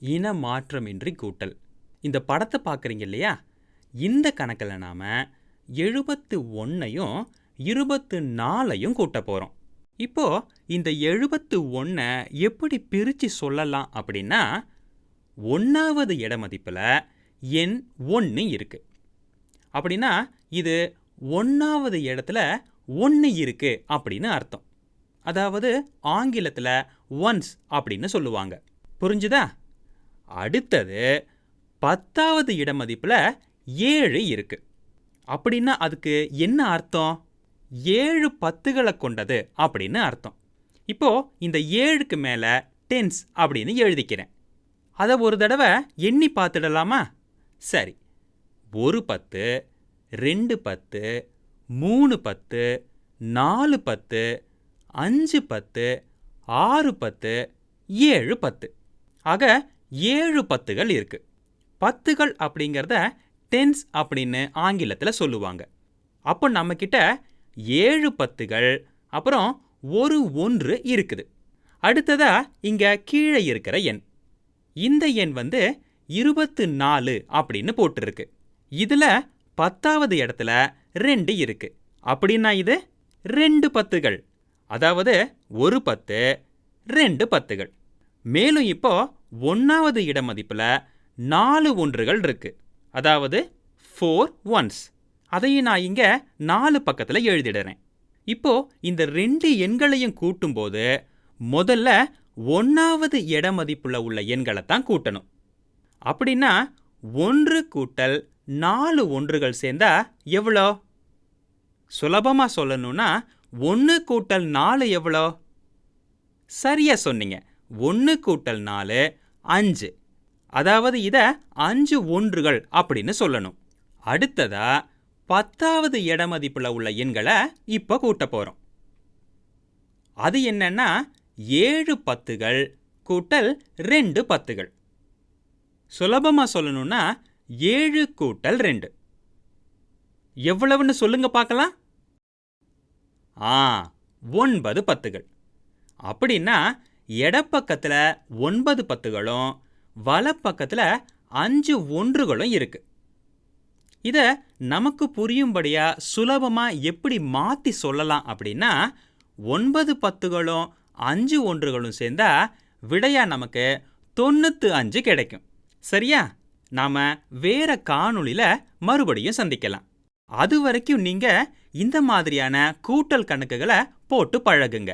இன மாற்றமின்றி கூட்டல். இந்த படத்தை பார்க்குறீங்க இல்லையா? இந்த கணக்கில் நாம் எழுபத்து ஒன்றையும் இருபத்து நாலையும் கூட்ட போகிறோம் இப்போ இந்த எழுபத்து ஒன்றை எப்படி பிரித்து சொல்லலாம் அப்படின்னா ஒன்றாவது இட மதிப்பில் எண் ஒன்று இருக்குது அப்படின்னா இது ஒன்றாவது இடத்துல ஒன்று இருக்கு அப்படின்னு அர்த்தம். அதாவது ஆங்கிலத்தில் ஒன்ஸ் அப்படின்னு சொல்லுவாங்க. புரிஞ்சுதா? அடுத்தது பத்தாவது இட மதிப்பில் ஏழு இருக்குது அப்படின்னா அதுக்கு என்ன அர்த்தம்? ஏழு பத்துகளை கொண்டது அப்படின்னு அர்த்தம். இப்போ இந்த ஏழுக்கு மேலே டென்ஸ் அப்படின்னு எழுதிக்கிறேன். அதை ஒரு தடவை எண்ணி பார்த்துடலாமா? சரி. ஒரு பத்து ரெண்டு பத்து மூணு பத்து நாலு பத்து அஞ்சு பத்து ஆறு பத்து ஏழு பத்து. ஆக ஏழு பத்துகள் இருக்கு. பத்துகள் அப்படிங்கிறத டென்ஸ் அப்படின்னு ஆங்கிலத்தில் சொல்லுவாங்க. அப்போ நம்மக்கிட்ட ஏழு பத்துகள் அப்புறம் ஒரு ஒன்று இருக்குது. அடுத்ததா இங்க கீழே இருக்கிற எண். இந்த எண் வந்து இருபத்து நாலு அப்படின்னு போட்டிருக்கு. இதுல பத்தாவது இடத்துல ரெண்டு இருக்கு. அப்படின்னா இது ரெண்டு பத்துகள். அதாவது ஒரு பத்து ரெண்டு பத்துகள். மேலும் இப்போ ஒன்றாவது இட மதிப்பில் நாலு ஒன்றுகள் இருக்கு. அதாவது ஃபோர் ஒன்ஸ் அதையும் நான் இங்கே நாலு பக்கத்தில் எழுதிடுறேன். இப்போ இந்த ரெண்டு எண்களையும் கூட்டும்போது முதல்ல ஒன்றாவது இட மதிப்பில் உள்ள எண்களை தான் கூட்டணும். அப்படின்னா ஒன்று கூட்டல் நாலு ஒன்றுகள் சேர்ந்தா எவ்வளோ? சுலபமாக சொல்லணும்னா ஒன்று கூட்டல் நாலு எவ்வளோ? சரியா சொன்னீங்க. ஒன்று கூட்டல் நாலு அஞ்சு. அதாவது இதை அஞ்சு ஒன்றுகள் அப்படின்னு சொல்லணும். அடுத்ததா பத்தாவது இடமதிப்புல உள்ள எண்களை இப்போ கூட்ட போகிறோம் அது என்னன்னா ஏழு பத்துகள் கூட்டல் ரெண்டு பத்துகள். சுலபமாக சொல்லணும்னா ஏழு கூட்டல் ரெண்டு. எவ்வளவுன்னு சொல்லுங்க பார்க்கலாம் ஆ ஒன்பது பத்துகள். அப்படின்னா இடப்பக்கத்தில் ஒன்பது பத்துகளும் வலப்பக்கத்தில் அஞ்சு ஒன்றுகளும் இருக்கு. இதை நமக்கு புரியும்படியா சுலபமாக எப்படி மாற்றி சொல்லலாம் அப்படின்னா ஒன்பது பத்துகளும் அஞ்சு ஒன்றுகளும் சேர்ந்தா விடையா நமக்கு தொண்ணூத்து அஞ்சு கிடைக்கும். சரியா? நாம வேற காணொளியில் மறுபடியும் சந்திக்கலாம். அது வரைக்கும் நீங்க இந்த மாதிரியான கூட்டல் கணக்குகளை போட்டு பழகுங்க.